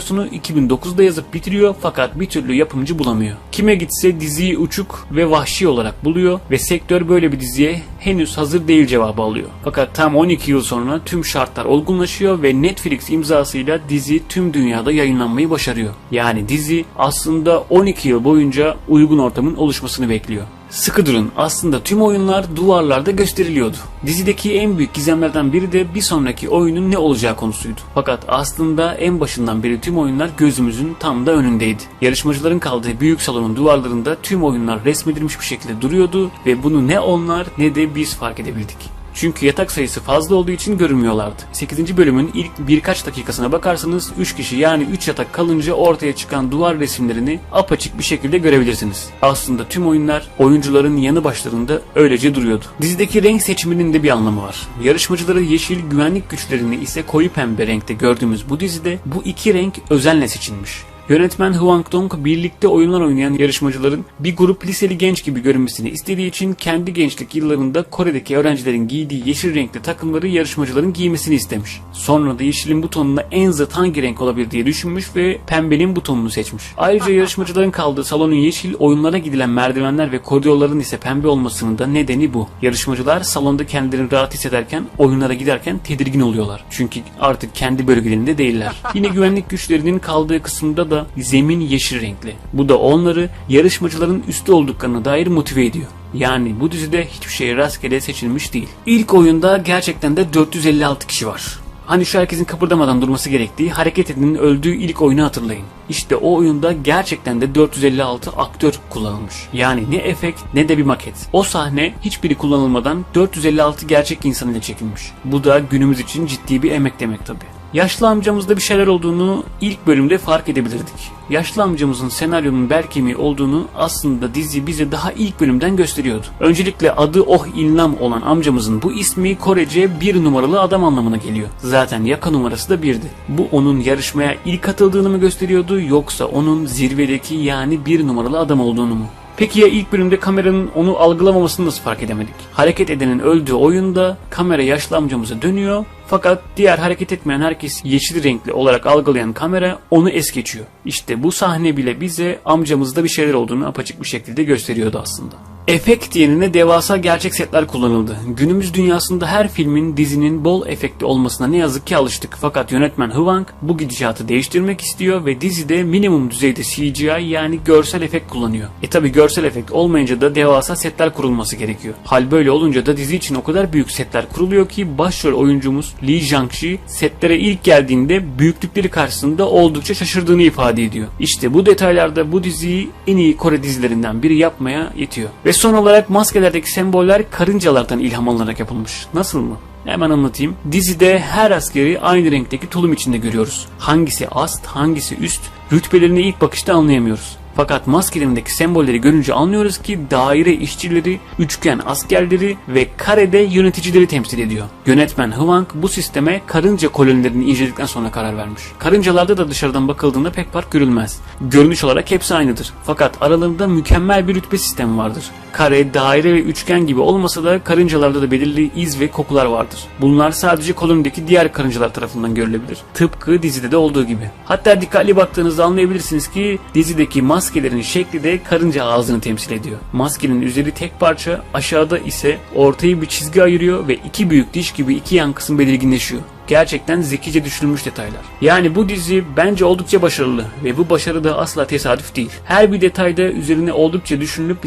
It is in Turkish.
senaryosunu 2009'da yazıp bitiriyor fakat bir türlü yapımcı bulamıyor. Kime gitse diziyi uçuk ve vahşi olarak buluyor ve sektör böyle bir diziye henüz hazır değil cevabı alıyor. Fakat tam 12 yıl sonra tüm şartlar olgunlaşıyor ve Netflix imzasıyla dizi tüm dünyada yayınlanmayı başarıyor. Yani dizi aslında 12 yıl boyunca uygun ortamın oluşmasını bekliyor. Sıkı durun aslında tüm oyunlar duvarlarda gösteriliyordu. Dizideki en büyük gizemlerden biri de bir sonraki oyunun ne olacağı konusuydu. Fakat aslında en başından beri tüm oyunlar gözümüzün tam da önündeydi. Yarışmacıların kaldığı büyük salonun duvarlarında tüm oyunlar resmedilmiş bir şekilde duruyordu ve bunu ne onlar ne de biz fark edebildik. Çünkü yatak sayısı fazla olduğu için görünmüyorlardı. 8. bölümün ilk birkaç dakikasına bakarsanız 3 kişi yani 3 yatak kalınca ortaya çıkan duvar resimlerini apaçık bir şekilde görebilirsiniz. Aslında tüm oyunlar oyuncuların yanı başlarında öylece duruyordu. Dizideki renk seçiminin de bir anlamı var. Yarışmacıları yeşil güvenlik güçlerini ise koyu pembe renkte gördüğümüz bu dizide bu iki renk özenle seçilmiş. Yönetmen Hwang Dong birlikte oyunlar oynayan yarışmacıların bir grup liseli genç gibi görünmesini istediği için kendi gençlik yıllarında Kore'deki öğrencilerin giydiği yeşil renkli takımları yarışmacıların giymesini istemiş. Sonra da yeşilin bu tonuna en zıt hangi renk olabilir diye düşünmüş ve pembenin bu tonunu seçmiş. Ayrıca yarışmacıların kaldığı salonun yeşil, oyunlara gidilen merdivenler ve koridorların ise pembe olmasının da nedeni bu. Yarışmacılar salonda kendilerini rahat hissederken oyunlara giderken tedirgin oluyorlar. Çünkü artık kendi bölgelerinde değiller. Yine güvenlik güçlerinin kaldığı kısımda da zemin yeşil renkli. Bu da onları yarışmacıların üstte olduklarına dair motive ediyor. Yani bu dizide hiçbir şey rastgele seçilmiş değil. İlk oyunda gerçekten de 456 kişi var. Hani şu herkesin kıpırdamadan durması gerektiği hareket edenin öldüğü ilk oyunu hatırlayın. İşte o oyunda gerçekten de 456 aktör kullanılmış. Yani ne efekt ne de bir maket. O sahne hiçbiri kullanılmadan 456 gerçek insan ile çekilmiş. Bu da günümüz için ciddi bir emek demek tabi. Yaşlı amcamızda bir şeyler olduğunu ilk bölümde fark edebilirdik. Yaşlı amcamızın senaryonun bel kemiği olduğunu aslında dizi bize daha ilk bölümden gösteriyordu. Öncelikle adı Oh İlnam olan amcamızın bu ismi Korece bir numaralı adam anlamına geliyor. Zaten yaka numarası da birdi. Bu onun yarışmaya ilk katıldığını mı gösteriyordu yoksa onun zirvedeki yani bir numaralı adam olduğunu mu? Peki ya ilk bölümde kameranın onu algılamamasını nasıl fark edemedik? Hareket edenin öldüğü oyunda kamera yaşlı amcamıza dönüyor fakat diğer hareket etmeyen herkes yeşil renkli olarak algılayan kamera onu es geçiyor. İşte bu sahne bile bize amcamızda bir şeyler olduğunu apaçık bir şekilde gösteriyordu aslında. Efekt yerine devasa gerçek setler kullanıldı. Günümüz dünyasında her filmin, dizinin bol efekti olmasına ne yazık ki alıştık. Fakat yönetmen Hwang bu gidişatı değiştirmek istiyor ve dizide minimum düzeyde CGI yani görsel efekt kullanıyor. E tabi görsel efekt olmayınca da devasa setler kurulması gerekiyor. Hal böyle olunca da dizi için o kadar büyük setler kuruluyor ki başrol oyuncumuz Lee Jang-ji setlere ilk geldiğinde büyüklükleri karşısında oldukça şaşırdığını ifade ediyor. İşte bu detaylarda bu diziyi en iyi Kore dizilerinden biri yapmaya yetiyor. Ve son olarak maskelerdeki semboller karıncalardan ilham alınarak yapılmış. Nasıl mı? Hemen anlatayım. Dizide her askeri aynı renkteki tulum içinde görüyoruz. Hangisi ast, hangisi üst, rütbelerini ilk bakışta anlayamıyoruz. Fakat maskelerindeki sembolleri görünce anlıyoruz ki daire işçileri, üçgen askerleri ve karede yöneticileri temsil ediyor. Yönetmen Hwang bu sisteme karınca kolonilerini inceledikten sonra karar vermiş. Karıncalarda da dışarıdan bakıldığında pek fark görülmez. Görünüş olarak hepsi aynıdır. Fakat aralarında mükemmel bir rütbe sistemi vardır. Kare, daire ve üçgen gibi olmasa da karıncalarda da belirli iz ve kokular vardır. Bunlar sadece kolonideki diğer karıncalar tarafından görülebilir. Tıpkı dizide de olduğu gibi. Hatta dikkatli baktığınızda anlayabilirsiniz ki dizideki maskelerin şekli de karınca ağzını temsil ediyor. Maskenin üzeri tek parça, aşağıda ise ortayı bir çizgi ayırıyor ve iki büyük diş gibi iki yan kısım belirginleşiyor gerçekten zekice düşünülmüş detaylar. Yani bu dizi bence oldukça başarılı ve bu başarı da asla tesadüf değil. Her bir detayda üzerine oldukça düşünülüp